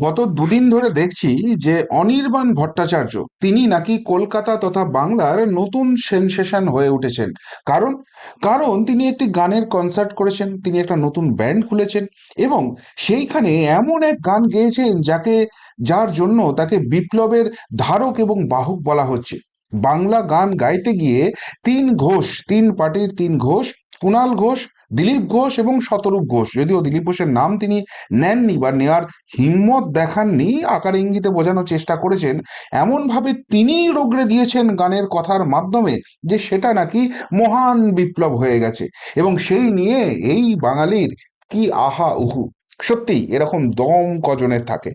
গত দুদিন ধরে দেখছি যে অনির্বাণ ভট্টাচার্য, তিনি নাকি কলকাতা তথা বাংলার নতুন সেনসেশন হয়ে উঠেছেন। কারণ কারণ তিনি একটি গানের কনসার্ট করেছেন, তিনি একটা নতুন ব্যান্ড খুলেছেন এবং সেইখানে এমন এক গান গেয়েছেন যাকে, যার জন্য তাকে বিপ্লবের ধারক এবং বাহক বলা হচ্ছে। বাংলা গান গাইতে গিয়ে তিন ঘোষ, তিন পার্টির তিন ঘোষ কুণাল ঘোষ দিলীপ ঘোষ এবং শতরূপ ঘোষ। যদিও দিলীপ ঘোষের নাম তিনি নেননি বা নেওয়ার হিম্মত দেখাননি, আকার ইঙ্গিতে বোঝানোর চেষ্টা করেছেন, এমনভাবে তিনিই রোগড়ে দিয়েছেন গানের কথার মাধ্যমে যে সেটা নাকি মহান বিপ্লব হয়ে গেছে। এবং সেই নিয়ে এই বাঙালির কি আহা উহু। সত্যি এরকম দম কজনের থাকে।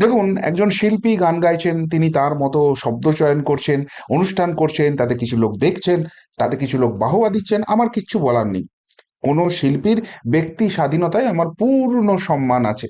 দেখুন, একজন শিল্পী গান গাইছেন, তিনি তার মতো শব্দ চয়ন করছেন, অনুষ্ঠান করছেন, তাতে কিছু লোক দেখছেন, তাতে কিছু লোক বাহবা দিচ্ছেন, আমার কিচ্ছু বলার নেই। কোনো শিল্পীর ব্যক্তি স্বাধীনতায় আমার পূর্ণ সম্মান আছে।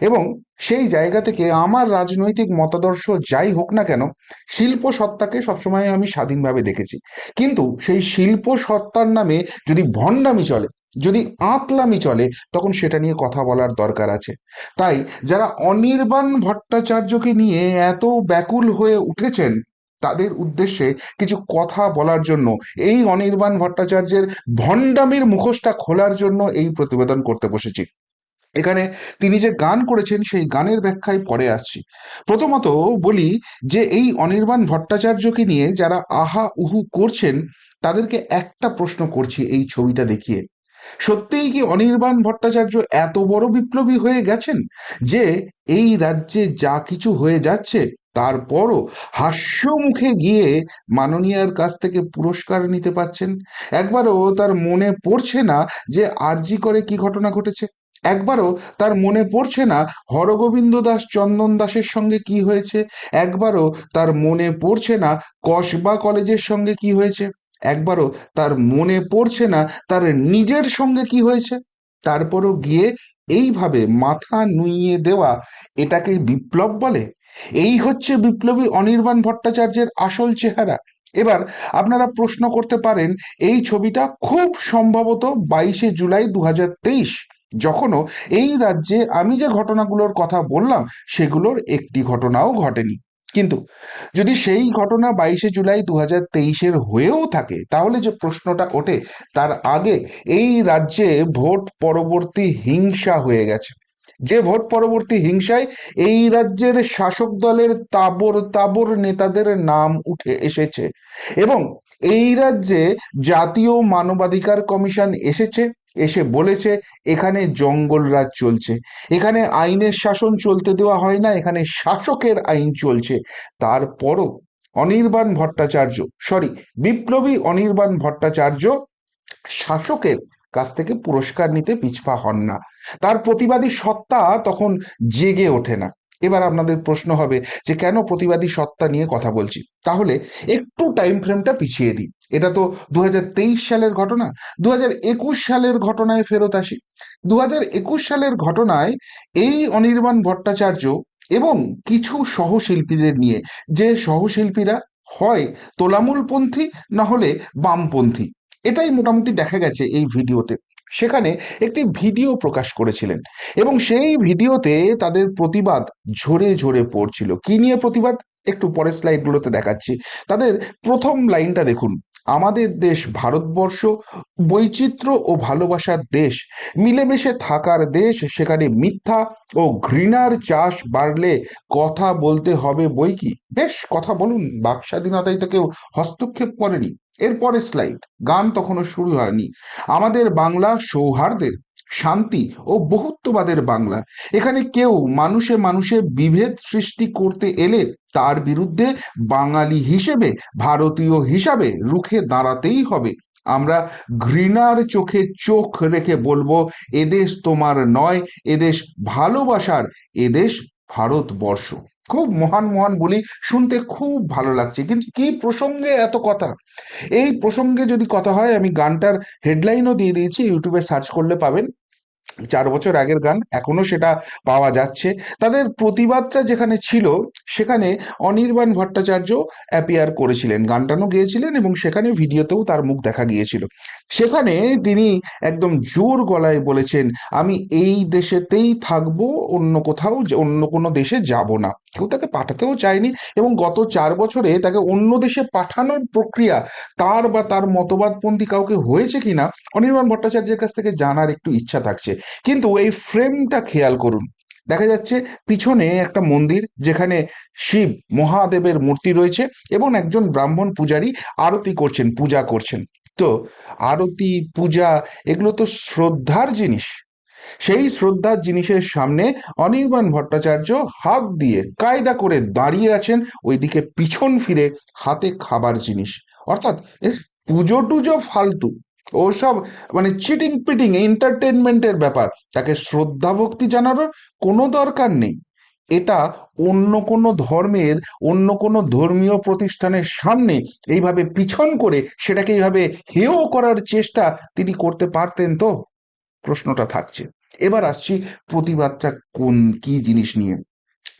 এবং সেই জায়গা থেকে আমার রাজনৈতিক মতাদর্শ যাই হোক না কেন, শিল্প সত্তাকে সবসময় আমি স্বাধীনভাবে দেখেছি। কিন্তু সেই শিল্প সত্তার নামে যদি ভণ্ডামি চলে, যদি আঁতলামি চলে, তখন সেটা নিয়ে কথা বলার দরকার আছে। তাই যারা অনির্বাণ ভট্টাচার্যকে নিয়ে এত ব্যাকুল হয়ে উঠেছেন তাদের উদ্দেশ্যে কিছু কথা বলার জন্য, এই অনির্বাণ ভট্টাচার্যের ভণ্ডামির মুখোশটা খোলার জন্য এই প্রতিবেদন করতে বসেছি। এখানে তিনি যে গান করেছেন, সেই গানের ব্যাখ্যায় পরে আসছি। প্রথমত বলি যে এই অনির্বাণ ভট্টাচার্যকে নিয়ে যারা আহা উহু করছেন, তাদেরকে একটা প্রশ্ন করছি এই ছবিটা দেখিয়ে। সত্যিই কি অনির্বাণ ভট্টাচার্য এত বড় বিপ্লবী হয়ে গেছেন যে এই রাজ্যে যা কিছু হয়ে যাচ্ছে তারপরও হাস্য মুখে গিয়ে মাননীয়ার কাছ থেকে পুরস্কার নিতে পারছেন। একবারও তার মনে পড়ছে না যে আরজি করে কি ঘটনা ঘটেছে। একবারও তার মনে পড়ছে না হরগোবিন্দ দাস চন্দন দাসের সঙ্গে কি হয়েছে। একবারও তার মনে পড়ছে না কসবা কলেজের সঙ্গে কি হয়েছে। একবারও তার মনে পড়ছে না তার নিজের সঙ্গে কি হয়েছে। তারপরও গিয়ে এইভাবে মাথা নুইয়ে দেওয়া এটাকে বিপ্লব বলে। এই হচ্ছে বিপ্লবী অনির্বাণ ভট্টাচার্যের আসল চেহারা। এবার আপনারা প্রশ্ন করতে পারেন, এই ছবিটা খুব সম্ভবত বাইশে জুলাই দু যখনও এই রাজ্যে আমি যে ঘটনাগুলোর কথা বললাম, সেগুলোর একটি ঘটনাও ঘটেনি। কিন্তু যদি সেই ঘটনা বাইশে জুলাই দু হাজার তেইশের হয়েও থাকে, তাহলে যে প্রশ্নটা ওঠে, তার আগে এই রাজ্যে ভোট পরবর্তী হিংসা হয়ে গেছে। যে ভোট পরবর্তী হিংসায় এই রাজ্যের শাসক দলের তাবর তাবর নেতাদের নাম উঠে এসেছে। এবং এই রাজ্যে জাতীয় মানবাধিকার কমিশন এসেছে, এসে বলেছে, এখানে জঙ্গল রাজ চলছে। এখানে আইনের শাসন চলতে দেওয়া হয় না, এখানে শাসকের আইন চলছে। তারপরও অনির্বাণ ভট্টাচার্য সরি বিপ্লবী অনির্বাণ ভট্টাচার্য শাসকের কাছ থেকে পুরস্কার নিতে পিছপা হন না। তার প্রতিবাদী সত্তা তখন জেগে ওঠে না। এবার আপনাদের প্রশ্ন হবে যে কেন প্রতিবাদী সত্তা নিয়ে কথা বলছি? তাহলে একটু টাইম ফ্রেমটা পিছিয়ে দিই। এটা তো দু হাজার তেইশ সালের ঘটনা। দু হাজার একুশ সালের ঘটনায় ফেরত আসি। দু হাজার একুশ সালের ঘটনায় এই অনির্বাণ ভট্টাচার্য এবং কিছু সহশিল্পীদের নিয়ে, যে সহশিল্পীরা হয় তোলামূলপন্থী না হলে বামপন্থী এটাই মোটামুটি দেখা গেছে এই ভিডিওতে। সেখানে একটি ভিডিও প্রকাশ করেছিলেন এবং সেই ভিডিওতে তাদের প্রতিবাদ ঝরে ঝরে পড়ছিল। কি নিয়ে প্রতিবাদ? একটু পরের স্লাইডগুলোতে দেখাচ্ছি। তাদের প্রথম লাইনটা দেখুন। আমাদের দেশ ভারতবর্ষ বৈচিত্র্য ও ভালোবাসার দেশ। মিলেমিশে থাকার দেশ, সেখানে মিথ্যা ও ঘৃণার চাষ বাড়লে কথা বলতে হবে বই কি? বেশ, কথা বলুন বাক স্বাধীনতায় তো কেউ হস্তক্ষেপ করেনি। এরপরে স্লাইড গান তখনও শুরু হয়নি। আমাদের বাংলা সৌহার্দের শান্তি ও বহুত্ববাদের বাংলা। এখানে কেউ মানুষে মানুষে বিভেদ সৃষ্টি করতে এলে তার বিরুদ্ধে বাঙালি হিসেবে, ভারতীয় হিসাবে রুখে দাঁড়াতেই হবে। আমরা ঘৃণার চোখে চোখ রেখে বলব, এদেশ তোমার নয়, এদেশ ভালোবাসার, এদেশ ভারতবর্ষ। খুব মহান মহান বলি শুনতে খুব ভালো লাগছে। কিন্তু কি প্রসঙ্গে এত কথা? এই প্রসঙ্গে যদি কথা হয়, আমি গানটার হেডলাইনও দিয়ে দিয়েছি, ইউটিউবে সার্চ করলে পাবেন। চার বছর আগের গান এখনও সেটা পাওয়া যাচ্ছে। তাদের প্রতিবাদটা যেখানে ছিল, সেখানে অনির্বাণ ভট্টাচার্য অ্যাপিয়ার করেছিলেন। গানটানও গেয়েছিলেন এবং সেখানে ভিডিওতেও তার মুখ দেখা গিয়েছিল। সেখানে তিনি একদম জোর গলায় বলেছেন, আমি এই দেশেতেই থাকব, অন্য কোথাও, অন্য কোনো দেশে যাব না। কেউ তাকে পাঠাতেও চায়নি এবং গত চার বছরে তাকে অন্য দেশে পাঠানোর প্রক্রিয়া তার বা তার মতবাদপন্থী কাউকে হয়েছে কিনা অনির্বাণ ভট্টাচার্যের কাছ থেকে জানার একটু ইচ্ছা থাকছে। কিন্তু এই ফ্রেমটা খেয়াল করুন। দেখা যাচ্ছে পিছনে একটা মন্দির যেখানে শিব মহাদেবের মূর্তি রয়েছে এবং একজন ব্রাহ্মণ পূজারী আরতি করছেন, পূজা করছেন। তো আরতি, পূজা এগুলো তো শ্রদ্ধার জিনিস। সেই শ্রদ্ধার জিনিসের সামনে অনির্বাণ ভট্টাচার্য হাত দিয়ে কায়দা করে দাঁড়িয়ে আছেন ওইদিকে পিছন ফিরে হাতে খাবার জিনিস। অর্থাৎ পুজো টুজো ফালতু। ওসব মানে চিটিং পিটিং এন্টারটেনমেন্টের ব্যাপার। তাকে শ্রদ্ধা ভক্তি জানানোর কোনো দরকার নেই। এটা অন্য কোনো ধর্মের, অন্য কোনো ধর্মীয় প্রতিষ্ঠানের সামনে এইভাবে পিছন করে সেটাকে এইভাবে হেয় করার চেষ্টা তিনি করতে পারতেন তো? প্রশ্নটা থাকছে। এবার আসছি প্রতিবাদটা কোন কি জিনিস নিয়ে।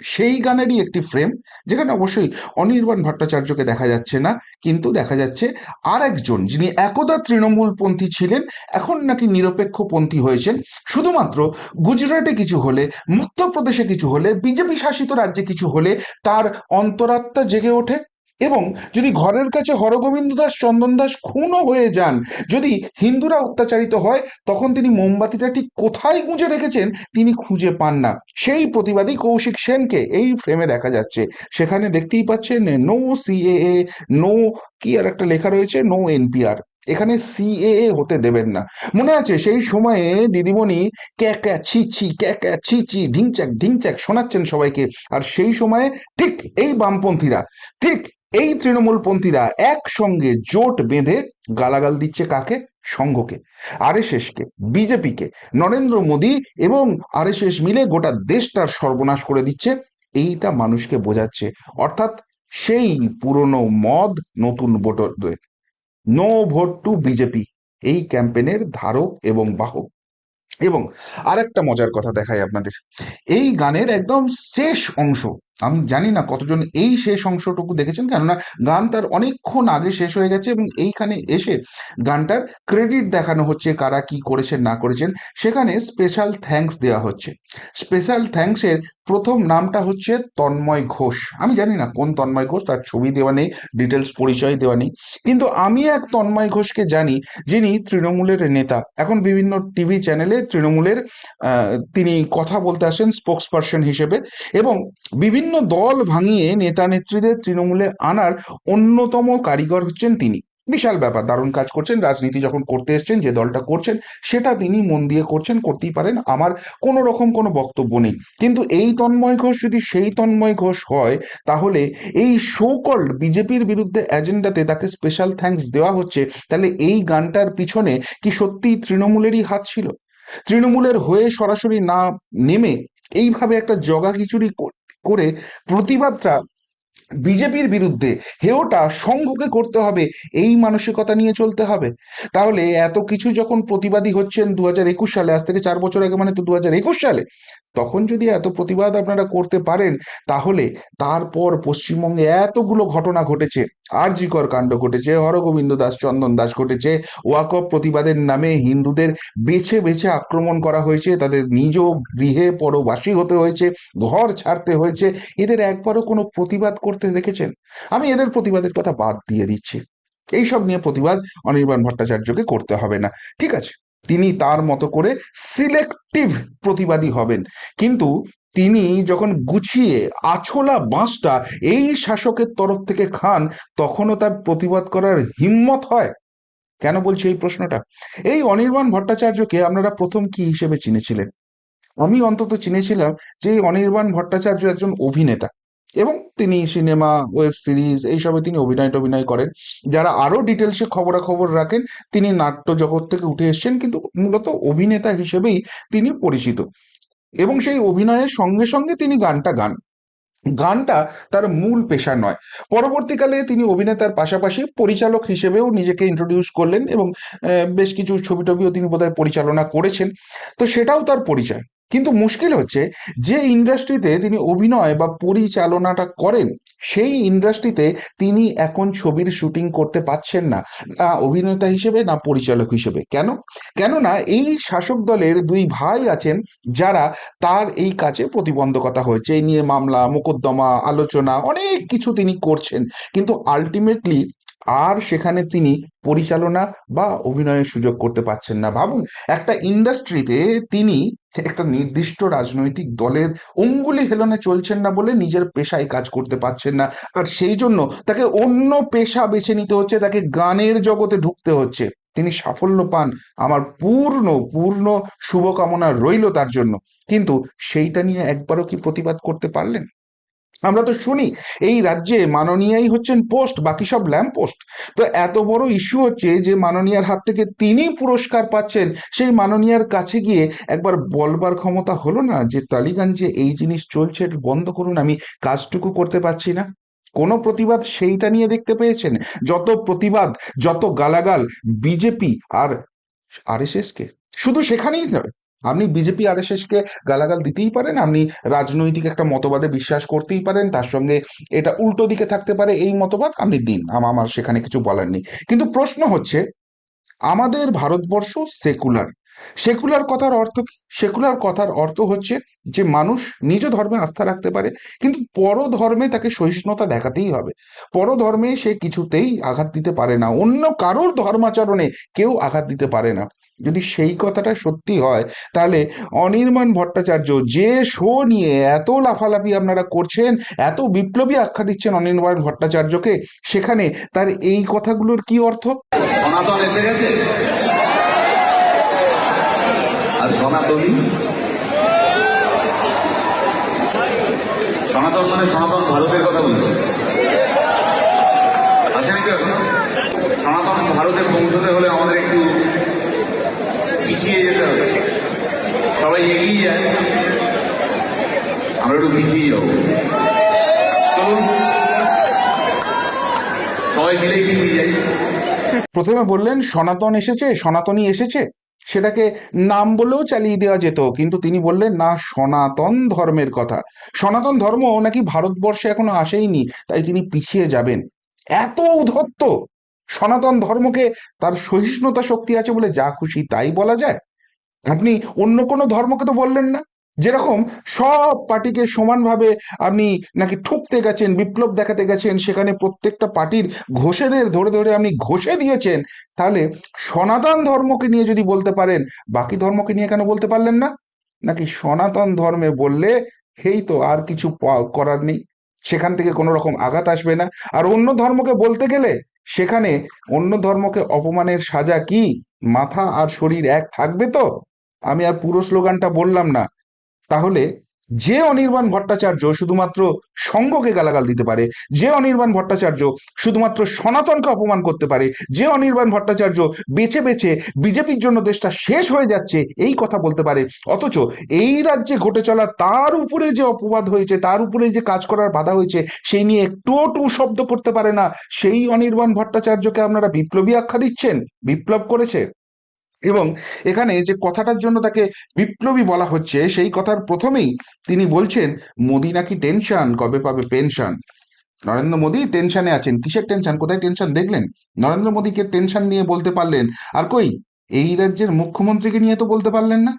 সেই গানেরই একটি ফ্রেম যেখানে অবশ্যই অনির্বাণ ভট্টাচার্যকে দেখা যাচ্ছে না, কিন্তু দেখা যাচ্ছে আর একজন যিনি একদা তৃণমূলপন্থী ছিলেন, এখন নাকি নিরপেক্ষপন্থী হয়েছেন। শুধুমাত্র গুজরাটে কিছু হলে, মধ্যপ্রদেশে কিছু হলে, বিজেপি শাসিত রাজ্যে কিছু হলে, তার অন্তরাত্মা জেগে ওঠে। এবং যদি ঘরের কাছে হরগোবিন্দ দাস, চন্দন দাস খুনও হয়ে যান, যদি হিন্দুরা অত্যাচারিত হয়, তখন তিনি মোমবাতিটা ঠিক কোথায় গুঁজে রেখেছেন তিনি খুঁজে পান না। সেই প্রতিবাদী কৌশিক সেনকে এই ফ্রেমে দেখা যাচ্ছে। সেখানে দেখতেই পাচ্ছেন নো সিএএ নো কি আর একটা লেখা রয়েছে? নো এনপিআর এখানে সিএএ হতে দেবেন না। মনে আছে সেই সময়ে দিদিমণি ক্যা ক্যা ছি ছি, ক্যা ক্যা ছি ছি, ঢিংচাক ঢিংচাক শোনাচ্ছেন সবাইকে। আর সেই সময়ে ঠিক এই বামপন্থীরা, ঠিক এই তৃণমূলপন্থীরা একসঙ্গে জোট বেঁধে গালাগাল দিচ্ছে কাকে? সংঘকে, আরএসএসকে, বিজেপিকে, নরেন্দ্র মোদী এবং আরএসএস মিলে গোটা দেশটার সর্বনাশ করে দিচ্ছে। এইটা মানুষকে বোঝাচ্ছে। অর্থাৎ সেই পুরনো মদ নতুন ভোটারদের। No vote to BJP. এই ক্যাম্পেনের ধারক এবং বাহক। এবং আরেকটা মজার কথা দেখাই আপনাদের। এই গানের একদম শেষ অংশ আমি জানি না কতজন এই শেষ অংশটুকু দেখেছেন, কেননা গান তার অনেকক্ষণ আগে শেষ হয়ে গেছে এবং এইখানে এসে গানটার ক্রেডিট দেখানো হচ্ছে কারা কি করেছেন, না করেছেন। সেখানে স্পেশাল থ্যাঙ্কস দেওয়া হচ্ছে। স্পেশাল থ্যাঙ্কসের প্রথম নামটা হচ্ছে তন্ময় ঘোষ। আমি জানি না কোন তন্ময় ঘোষ, তার ছবি দেওয়া নেই ডিটেলস পরিচয় দেওয়া নেই। কিন্তু আমি এক তন্ময় ঘোষকে জানি, যিনি তৃণমূলের নেতা। এখন বিভিন্ন টিভি চ্যানেলে তৃণমূলের তিনি কথা বলতে আসেন স্পোক্স পার্সন হিসেবে। এবং বিভিন্ন দল ভাঙিয়ে নেতা নেত্রীদের তৃণমূলে আনার অন্যতম কারিগর হচ্ছেন তিনি। বিশাল ব্যাপার, দারুণ কাজ করছেন, রাজনীতি যখন করতে এসছেন, যে দলটা করছেন, সেটা তিনি মন দিয়ে করছেন, করতেই পারেন, আমার কোনো রকম কোনো বক্তব্য নেই। কিন্তু এই তন্ময় ঘোষ যদি সেই তন্ময় ঘোষ হয়, তাহলে এই শোকল্ড বিজেপির বিরুদ্ধে এজেন্ডাতে তাকে স্পেশাল থ্যাঙ্কস দেওয়া হচ্ছে, তাহলে এই গানটার পিছনে কি সত্যিই তৃণমূলেরই হাত ছিল? তৃণমূলের হয়ে সরাসরি না নেমে এইভাবে একটা জগা খিচুড়ি কর- প্রতিবাদটা বিজেপির বিরুদ্ধে হেওটা সংঘকে করতে হবে, এই মানসিকতা নিয়ে চলতে হবে। তাহলে এত কিছু যখন প্রতিবাদী হচ্ছেন দু হাজার একুশ সালে, আজ থেকে চার বছর আগে মানে তো দু হাজার একুশ সালে, তখন যদি এত প্রতিবাদ আপনারা করতে পারেন, তাহলে তারপর পশ্চিমবঙ্গে এতগুলো ঘটনা ঘটেছে। আরজিকর কাণ্ড ঘটেছে, হরগোবিন্দ দাস, চন্দন দাস ঘটেছে ওয়াকফ প্রতিবাদের নামে হিন্দুদের বেছে বেছে আক্রমণ করা হয়েছে, তাদের নিজ গৃহে পরবাসী হতে হয়েছে, ঘর ছাড়তে হয়েছে, এদের একবারও কোনো প্রতিবাদ করতে দেখেছেন? আমি এদের প্রতিবাদের কথা বাদ দিয়ে দিচ্ছি। এইসব নিয়ে প্রতিবাদ অনির্বাণ ভট্টাচার্যকে করতে হবে না। ঠিক আছে? তিনি তার মতো করে সিলেক্টিভ প্রতিবাদী হবেন। কিন্তু তিনি যখন গুছিয়ে আছলা বাঁশটা এই শাসকের তরফ থেকে খান, তখনও তার প্রতিবাদ করার হিম্মত হয়। কেন বলছি এই প্রশ্নটা? এই অনির্বাণ ভট্টাচার্যকে আপনারা প্রথম কি হিসেবে চিনেছিলেন? আমি অন্তত চিনেছিলাম যে অনির্বাণ ভট্টাচার্য একজন অভিনেতা। এবং তিনি সিনেমা, ওয়েব সিরিজ এইসবে তিনি অভিনয় টভিনয় করেন। যারা আরও ডিটেলসে খবরাখবর রাখেন, তিনি নাট্য জগৎ থেকে উঠে এসেছেন, কিন্তু মূলত অভিনেতা হিসেবেই তিনি পরিচিত। এবং সেই অভিনয়ের সঙ্গে সঙ্গে তিনি গানটা গান। গানটা তার মূল পেশা নয়। পরবর্তীকালে তিনি অভিনেতার পাশাপাশি পরিচালক হিসেবেও নিজেকে ইন্ট্রোডিউস করলেন এবং বেশ কিছু ছবি টবিও তিনি বোধহয় পরিচালনা করেছেন। তো সেটাও তার পরিচয়। কিন্তু মুশকিল হচ্ছে যে ইন্ডাস্ট্রিতে তিনি অভিনয় বা পরিচালনাটা করেন, সেই ইন্ডাস্ট্রিতে তিনি এখন ছবির শুটিং করতে পাচ্ছেন না না অভিনেতা হিসেবে, না পরিচালক হিসেবে। কেন? কেননা এই শাসক দলের দুই ভাই আছেন যারা তার এই কাজে প্রতিবন্ধকতা হয়েছে। এই নিয়ে মামলা, মোকদ্দমা, আলোচনা, অনেক কিছু তিনি করছেন। কিন্তু আলটিমেটলি আর সেখানে তিনি পরিচালনা বা অভিনয়ের সুযোগ করতে পারছেন না। ভাবুন, একটা ইন্ডাস্ট্রিতে তিনি একটা নির্দিষ্ট রাজনৈতিক দলের অঙ্গুলি হেলনে চলছেন না বলে নিজের পেশায় কাজ করতে পারছেন না। আর সেই জন্য তাকে অন্য পেশা বেছে নিতে হচ্ছে, তাকে গানের জগতে ঢুকতে হচ্ছে। তিনি সাফল্য পান আমার পূর্ণ পূর্ণ শুভকামনা রইল তার জন্য। কিন্তু সেইটা নিয়ে একবারও কি প্রতিবাদ করতে পারলেন? আমরা তো শুনি, এই রাজ্যে মাননীয়াই হচ্ছেন পোস্ট, বাকি সব ল্যাম্প পোস্ট তো এত বড় ইস্যু হচ্ছে যে মাননীয়ার হাত থেকে তিনি পুরস্কার পাচ্ছেন, সেই মাননীয়ার কাছে গিয়ে একবার বলবার ক্ষমতা হলো না যে টালিগঞ্জে এই জিনিস চলছে বন্ধ করুন, আমি কাজটুকু করতে পারছি না কোনো প্রতিবাদ সেইটা নিয়ে দেখতে পেয়েছেন? যত প্রতিবাদ, যত গালাগাল, বিজেপি আর আরএসএস কে শুধু সেখানেই নয় আপনি বিজেপি আর কে গালাগাল দিতেই পারেন, আপনি রাজনৈতিক একটা মতবাদে বিশ্বাস করতেই পারেন, তার সঙ্গে এটা উল্টো দিকে থাকতে পারে এই মতবাদ, আপনি দিন। আমার সেখানে কিছু বলার নেই। কিন্তু প্রশ্ন হচ্ছে, আমাদের ভারতবর্ষ সেকুলার সেকুলার কথার অর্থ কি? সেকুলার কথার অর্থ হচ্ছে যে মানুষ নিজ ধর্মে আস্থা রাখতে পারে, কিন্তু পর ধর্মে তাকে সহিষ্ণুতা দেখাতেই হবে। পর ধর্মে সে কিছুতেই আঘাত দিতে পারে না, অন্য কারোর ধর্মাচরণে কেউ আঘাত দিতে পারে না। যদি সেই কথাটা সত্যি হয়, তাহলে অনির্মাণ ভট্টাচার্য যে শো নিয়ে এত লাফালাফি আপনারা করছেন, এত বিপ্লবী আখ্যা দিচ্ছেন অনির্বাণ ভট্টাচার্যকে, সেখানে তার এই কথাগুলোর কি অর্থ? সনাতন এসে গেছে? সনাতনী? সনাতন মানে সনাতন ভারতের কথা বলছি। আসেনি? সনাতন ভারতের পৌঁছতে হলে আমাদের একটু পিছিয়ে যেতে হবে। সবাই এগিয়ে যায়। আমরা একটু পিছিয়ে যাব। চলুন। সবাই মিলেই পিছিয়ে যাই। প্রথমে বললেন, সনাতন এসেছে, সনাতনী এসেছে? সেটাকে নাম বলেও চালিয়ে দেওয়া যেত, কিন্তু তিনি বললেন, না, সনাতন ধর্মের কথা। সনাতন ধর্ম নাকি ভারতবর্ষে এখনও আসেইনি, তাই তিনি পিছিয়ে যাবেন। এত উধত্ত সনাতন ধর্মকে তার সহিষ্ণুতা শক্তি আছে বলে যা খুশি তাই বলা যায়। আপনি অন্য কোনো ধর্মকে তো বললেন না। যেরকম সব পার্টিকে সমানভাবে আপনি নাকি ঠুকতে গেছেন, বিপ্লব দেখাতে গেছেন, সেখানে প্রত্যেকটা পার্টির ঘোষেদের ধরে ধরে আপনি ঘষে দিয়েছেন, তাহলে সনাতন ধর্মকে নিয়ে যদি বলতে পারেন, বাকি ধর্মকে নিয়ে কেন বলতে পারলেন না? নাকি সনাতন ধর্মে বললে এই তো, আর কিছু করার নেই, সেখান থেকে কোনো রকম আঘাত আসবে না আর অন্য ধর্মকে বলতে গেলে, সেখানে অন্য ধর্মকে অপমানের সাজা কি? মাথা আর শরীর এক থাকবে তো? আমি আর পুরো স্লোগানটা বললাম না। তাহলে যে অনির্বাণ ভট্টাচার্য শুধুমাত্র সঙ্ঘকে গালাগাল দিতে পারে, যে অনির্বাণ ভট্টাচার্য শুধুমাত্র সনাতনকে অপমান করতে পারে, যে অনির্বাণ ভট্টাচার্য বেছে বেছে বিজেপির জন্য দেশটা শেষ হয়ে যাচ্ছে, এই কথা বলতে পারে। অথচ এই রাজ্যে ঘটে চলা তার উপরে যে অপবাদ হয়েছে, তার উপরে যে কাজ করার বাধা হয়েছে, সেই নিয়ে একটুও টু শব্দ করতে পারে না। সেই অনির্বাণ ভট্টাচার্যকে আপনারা বিপ্লবী আখ্যা দিচ্ছেন? বিপ্লব করেছে? এবং এখানে যে কথাটার জন্য তাকে বিপ্লবী বলা হচ্ছে, সেই কথার প্রথমেই তিনি বলছেন, মোদি নাকি টেনশন? কবে পাবে পেনশন? নরেন্দ্র মোদী টেনশনে আছেন। কিসের টেনশন? কোথায় টেনশন? দেখলেন? নরেন্দ্র মোদীকে টেনশন নিয়ে বলতে পারলেন। আর কই, এই রাজ্যের মুখ্যমন্ত্রীকে নিয়ে তো বলতে পারলেন না?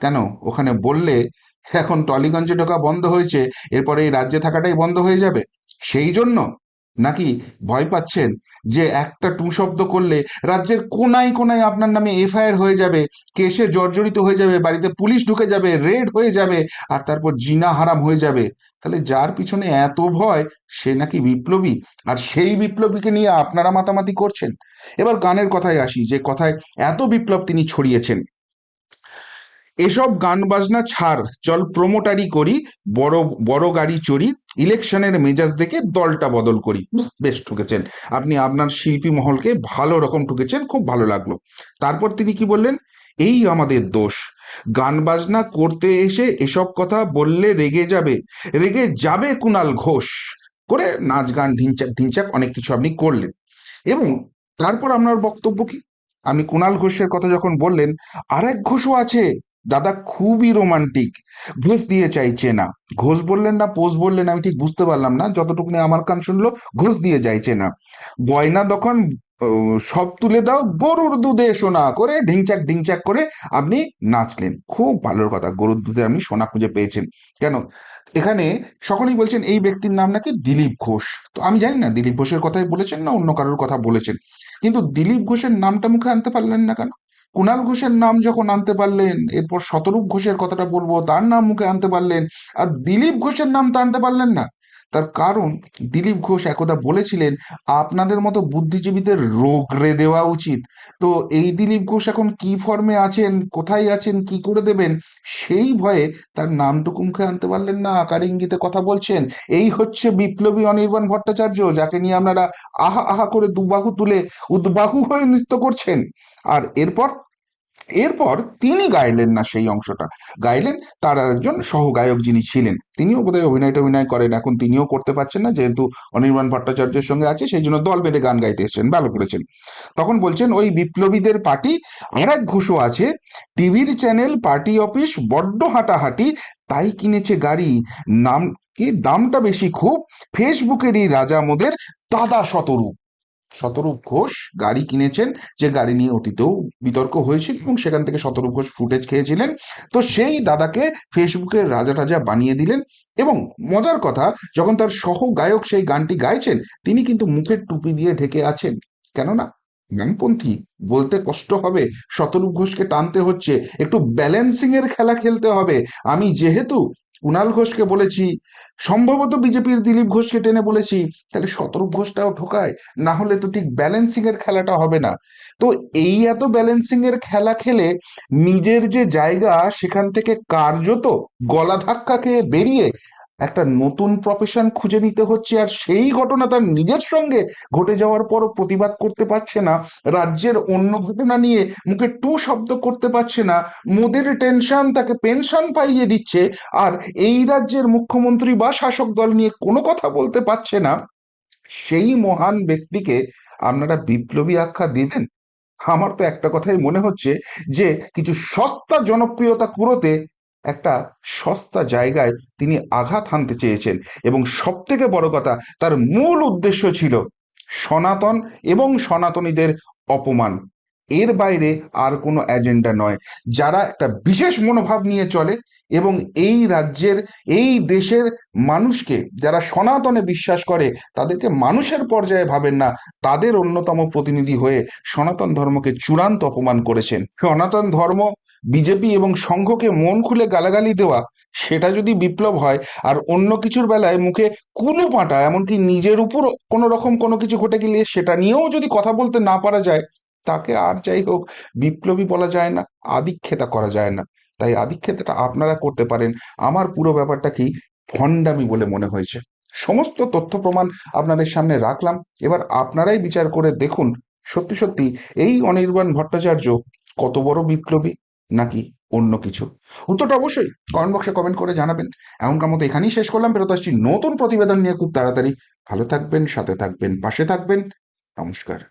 কেন? ওখানে বললে এখন টলিগঞ্জে ঢোকা বন্ধ হয়েছে, এরপরে এই রাজ্যে থাকাটাই বন্ধ হয়ে যাবে। সেই জন্য নাকি ভয় পাচ্ছেন যে একটা টু শব্দ করলে রাজ্যের কোনায় কোনায় আপনার নামে এফআইআর হয়ে যাবে, কেসে জর্জরিত হয়ে যাবে, বাড়িতে পুলিশ ঢুকে যাবে, রেড হয়ে যাবে, আর তারপর জিনা হারাম হয়ে যাবে। তাহলে যার পিছনে এত ভয়, সে নাকি বিপ্লবী? আর সেই বিপ্লবীকে নিয়ে আপনারা মাতামাতি করছেন? এবার গানের কথায় আসি, যে কথায় এত বিপ্লব তিনি ছড়িয়েছেন। এসব গান বাজনা ছাড়, চল প্রমোটারি করি, বড় বড় গাড়ি চড়ি ইলেকশনের মেজাজ দেখে দলটা বদল করি। বেশ, ঠুকেছেন। আপনি আপনার শিল্পী মহলকে ভালো রকম ঠুকেছেন, খুব ভালো লাগল। তারপর তিনি কি বললেন? এই আমাদের দোষ। গান বাজনা করতে এসে এসব কথা বললে রেগে যাবে। রেগে যাবে কুণাল ঘোষ করে নাচ গান ঢিনচাক ঢিনচাক অনেক কিছু আপনি করলেন। এবং তারপর আপনার বক্তব্য কি? আপনি কুণাল ঘোষের কথা যখন বললেন আর এক ঘোষও আছে। দাদা খুবই রোমান্টিক ঘোষ দিয়ে চাইছে না। ঘোষ বললেন না, পোষ বললেন, আমি ঠিক বুঝতে পারলাম না যতটুকুনি আমার কান শুনলো, ঘোষ দিয়ে চাইছে না। গয়না তখন সব তুলে দাও, গরুর দুধে সোনা করে, ঢিংচাক ঢিংচাক করে আপনি নাচলেন। খুব ভালোর কথা, গরুর দুধে আপনি সোনা খুঁজে পেয়েছেন। কেন? এখানে সকলেই বলছেন, এই ব্যক্তির নাম নাকি দিলীপ ঘোষ। তো আমি জানি না, দিলীপ ঘোষের কথাই বলেছেন না অন্য কারোর কথা বলেছেন। কিন্তু দিলীপ ঘোষের নামটা মুখে আনতে পারলেন না কেন? কুণাল ঘোষের নাম যখন আনতে পারলেন, এরপর শতরূপ ঘোষের কথাটা বলব, তার নাম মুখে আনতে পারলেন, আর দিলীপ ঘোষের নাম তো আনতে পারলেন না। তার কারণ, দিলীপ ঘোষ একদা বলেছিলেন, আপনাদের মতো বুদ্ধিজীবীদের রোগড়ে দেওয়া উচিত। তো এই দিলীপ ঘোষ এখন কি ফর্মে আছেন, কোথায় আছেন, কি করে দেবেন, সেই ভয়ে তার নামটুকু মুখে আনতে পারলেন না, আকার ইঙ্গিতে কথা বলছেন। এই হচ্ছে বিপ্লবী অনির্বাণ ভট্টাচার্য, যাকে নিয়ে আপনারা আহা আহা করে দুবাহু তুলে উদ্বাহু হয়ে নৃত্য করছেন। আর এরপর এরপর তিনি গাইলেন না সেই অংশটা। গাইলেন তার একজন সহগায়ক যিনি ছিলেন। তিনিও বোধহয় অভিনয় করেন। এখন তিনিও করতে পারছেন না। যেহেতু অনির্বাণ ভট্টাচার্যের সঙ্গে আছে, সেই জন্য দল বেঁধে গান গাইতে এসেছেন, ভালো করেছেন। তখন বলছেন, ওই বিপ্লবীদের পার্টি আর এক ঘুষো আছে। টিভির চ্যানেল, পার্টি অফিস, বড্ড হাঁটাহাঁটি, তাই কিনেছে গাড়ি। নাম, কি? দামটা বেশি খুব। ফেসবুকেরই রাজা মোদের দাদা শতরূপ। শতরূপ ঘোষ গাড়ি কিনেছেন, যে গাড়ি নিয়ে অতীতেও বিতর্ক হয়েছিল এবং সেখান থেকে শতরূপ ঘোষ ফুটেজ খেয়েছিলেন। তো সেই দাদাকে ফেসবুকের রাজা টাজা বানিয়ে দিলেন এবং মজার কথা, যখন তার সহ গায়ক সেই গানটি গাইছেন, তিনি কিন্তু মুখের টুপি দিয়ে ঢেকে আছেন। কেননা বামপন্থী বলতে কষ্ট হবে শতরূপ ঘোষকে টানতে হচ্ছে, একটু ব্যালেন্সিং এর খেলা খেলতে হবে। আমি যেহেতু কুণাল ঘোষকে বলেছি, সম্ভবত বিজেপির দিলীপ ঘোষকে টেনে বলেছি, তাহলে শতরূপ ঘোষটাও ঠোকায়, না হলে তো ঠিক ব্যালেন্সিং এর খেলাটা হবে না। তো এই এত ব্যালেন্সিং এর খেলা খেলে নিজের যে জায়গা, সেখান থেকে কার্যত গলা ধাক্কা খেয়ে বেরিয়ে একটা নতুন প্রফেশন খুঁজে নিতে হচ্ছে আর সেই ঘটনা তার নিজের সঙ্গে ঘটে যাওয়ার পরও প্রতিবাদ করতে পারছে না। রাজ্যের অন্য ঘটনা নিয়ে মুখে টু শব্দ করতে পারছে না। মোদের টেনশন তাকে পেনশন পাইয়ে দিচ্ছে আর এই রাজ্যের মুখ্যমন্ত্রী বা শাসক দল নিয়ে কোনো কথা বলতে পারছে না। সেই মহান ব্যক্তিকে আপনারা বিপ্লবী আখ্যা দিবেন? আমার তো একটা কথাই মনে হচ্ছে যে, কিছু সস্তা জনপ্রিয়তা কুড়োতে একটা সস্তা জায়গায় তিনি আঘাত হানতে চেয়েছেন এবং সব থেকে বড় কথা, তার মূল উদ্দেশ্য ছিল সনাতন এবং সনাতনীদের অপমান। এর বাইরে আর কোনো এজেন্ডা নয়। যারা একটা বিশেষ মনোভাব নিয়ে চলে এবং এই রাজ্যের, এই দেশের মানুষকে, যারা সনাতনে বিশ্বাস করে, তাদেরকে মানুষের পর্যায়ে ভাবেন না, তাদের অন্যতম প্রতিনিধি হয়ে সনাতন ধর্মকে চূড়ান্ত অপমান করেছেন। সনাতন ধর্ম বিজেপি এবং সংঘকে মন খুলে গালাগালি দেওয়া, সেটা যদি বিপ্লব হয়, আর অন্য কিছুর বেলায় মুখে কুলু পাঁটা, এমনকি নিজের উপর কোনো রকম কোনো কিছু ঘটে গেলে সেটা নিয়েও যদি কথা বলতে না পারা যায়, তাকে আর যাই হোক, বিপ্লবী বলা যায় না, আদিক্ষেতা করা যায় না। তাই আদিক্ষেতাটা আপনারা করতে পারেন। আমার পুরো ব্যাপারটা কি ভণ্ডামি বলে মনে হয়েছে। সমস্ত তথ্য প্রমাণ আপনাদের সামনে রাখলাম। এবার আপনারাই বিচার করে দেখুন, সত্যি সত্যি এই অনির্বাণ ভট্টাচার্য কত বড় বিপ্লবী। নাকি অন্য কিছু? উত্তরটা অবশ্যই কমেন্ট বক্সে কমেন্ট করে জানাবেন। এমনকার মতো এখানেই শেষ করলাম। ফেরত আসছি নতুন প্রতিবেদন নিয়ে। খুব তাড়াতাড়ি। ভালো থাকবেন, সাথে থাকবেন, পাশে থাকবেন। নমস্কার।